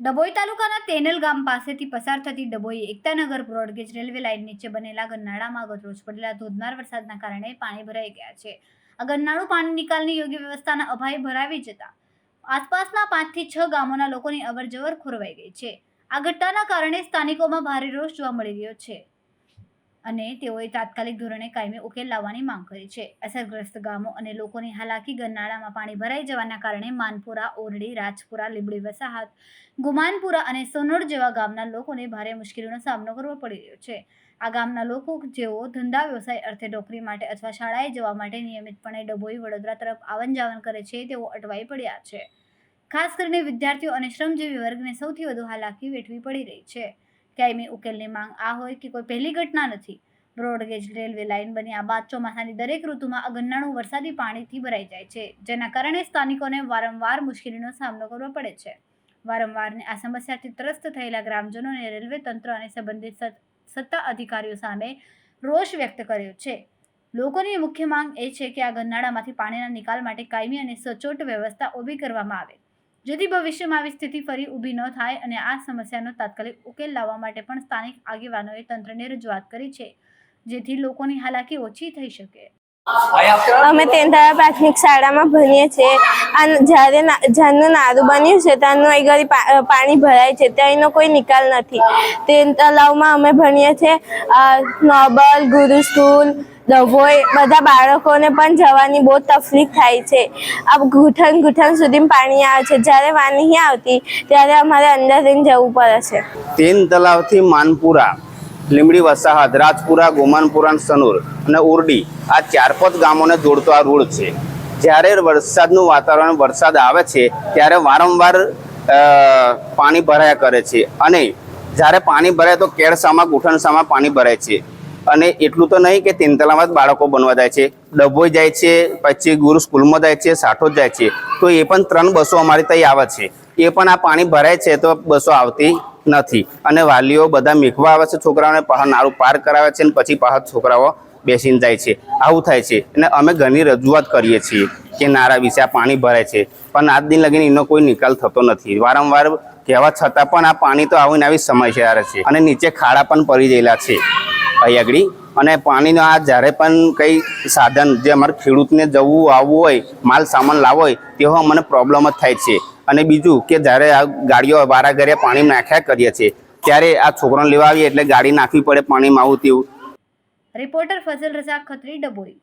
ડભોઈ તાલુકાના તેનલ ગામ પાસેથી પસાર થતી Dabhoi Ektanagar broad gauge railway line નીચે બનેલા ગરનાળામાં ગતરોજ પડેલા ધોધમાર વરસાદના કારણે પાણી ભરાઈ ગયા છે. આ ગરનાળું પાણી નિકાલની યોગ્ય વ્યવસ્થાના અભાવે ભરાવી જતા આસપાસના પાંચથી છ ગામોના લોકોની અવરજવર ખોરવાઈ ગઈ છે. આ ઘટનાના કારણે સ્થાનિકોમાં ભારે રોષ જોવા મળી રહ્યો છે. અને તેઓએ તાત્કાલિક ધોરણે કાયમી ઉકેલ લાવવાની માંગ કરી છે. અસરગ્રસ્ત ગામો અને લોકોની હાલાકી ગરનાળામાં પાણી ભરાઈ જવાના કારણે માનપુરા, ઓરડી, રાજપુરા, લીંબડી, વસાહત, ગુમાનપુરા અને સોનોડ જેવા ગામના લોકોને ભારે મુશ્કેલીનો સામનો કરવો પડી રહ્યો છે. આ ગામના લોકો, જેઓ ધંધા વ્યવસાય અર્થે નોકરી માટે અથવા શાળાએ જવા માટે નિયમિતપણે ડભોઈ વડોદરા તરફ આવન જાવન કરે છે, તેઓ અટવાઈ પડ્યા છે. ખાસ કરીને વિદ્યાર્થીઓ અને શ્રમજીવી વર્ગને સૌથી વધુ હાલાકી વેઠવી પડી રહી છે. કાયમી ઉકેલની માંગ આ હોય કે કોઈ પહેલી ઘટના નથી. બ્રોડગેજ રેલવે લાઇન બન્યા બાદ ચોમાસાની દરેક ઋતુમાં અગન્નાણું વરસાદી પાણીથી ભરાઈ જાય છે, જેના કારણે સ્થાનિકોને વારંવાર મુશ્કેલીનો સામનો કરવો પડે છે. વારંવારની આ સમસ્યાથી ત્રસ્ત થયેલા ગ્રામજનોને રેલવે તંત્ર અને સંબંધિત સત્- સત્તા અધિકારીઓ સામે રોષ વ્યક્ત કર્યો છે. લોકોની મુખ્ય માંગ એ છે કે આ ગરનાળામાંથી પાણીના નિકાલ માટે કાયમી અને સચોટ વ્યવસ્થા ઊભી કરવામાં આવે. જેથી ભવિષ્યમાં આવી સ્થિતિ ફરી ઊભી ન થાય અને આ સમસ્યાનો તાત્કાલિક ઉકેલ લાવવા માટે પણ સ્થાનિક આગેવાનોએ તંત્રને રજૂઆત કરી છે જેથી લોકોની હાલાકી ઓછી થઈ શકે. અમે તેંધારા પ્રાથમિક શાળામાં ભણીએ છીએ. જ્યારે જ્યારનું નારું બન્યું છે ત્યારનું અહીં ઘડી પાણી ભરાય છે, ત્યાંનો કોઈ નિકાલ નથી. તે તલાવમાં અમે ભણીએ છીએ નોબલ, ગુરુ સ્કૂલ ડભોઈ બધા બાળકોને પણ જવાની બહુ તકલીફ થાય છે. આ ઘૂંટણ ઘૂંટણ સુધી પાણી આવે છે. જ્યારે વાર આવતી, ત્યારે અમારે અંદર રહીને જવું પડે છે. તેન તલાવથી માનપુરા લીમડી વસાહત, રાજપુરા, ગોમાનપુરા સનુર અને ઉરડી આ ચાર પાંચ ગામોને જોડતો આ રોડ છે. જ્યારે વરસાદનું વાતાવરણ વરસાદ આવે છે, ત્યારે વારંવાર પાણી ભરાયા કરે છે. અને જ્યારે પાણી ભરાય તો કેળસામાં, ગુઠણસામાં પાણી ભરાય છે. અને એટલું તો નહીં કે તેંતલામાં જ બાળકો બનવા જાય છે. ડભોઈ જાય છે, પછી ગુરુ સ્કૂલમાં જાય છે, સાઠો જાય છે. તો એ પણ ત્રણ બસો અમારી ત્યાં આવે છે. એ પણ આ પાણી ભરાય છે તો બસો આવતી નથી. અને વાલીઓ બધા મેઘવા આવે છે, છોકરાઓને પહાડ નારું પાર કરાવે છે અને પછી પહાડ છોકરાઓ બેસીને જાય છે. આવું થાય છે. અને અમે ઘણી રજૂઆત કરીએ છીએ કે નારા વિશે આ પાણી ભરાય છે. પણ આજ દિન લગીને એનો કોઈ નિકાલ થતો નથી. વારંવાર કહેવા છતાં પણ આ પાણી તો આવીને આવી સમસ્યા રહે છે. અને નીચે ખાડા પણ પડી ગયેલા છે. અહીં આગળ. અને પાણીનો આ જ્યારે પણ કંઈ સાધન જે અમારે ખેડૂતને જવું આવવું હોય, માલ સામાન લાવવો હોય, તેવો અમને પ્રોબ્લેમ જ થાય છે. અને બીજું કે જ્યારે આ ગાડીઓ વારા ઘરે પાણી નાખ્યા કરીએ છીએ, ત્યારે આ છોકરાને લેવા આવીએ એટલે ગાડી નાખવી પડે પાણીમાં આવું તેવું. રિપોર્ટર ફઝલ રઝાક ખત્રી ડભોઈ.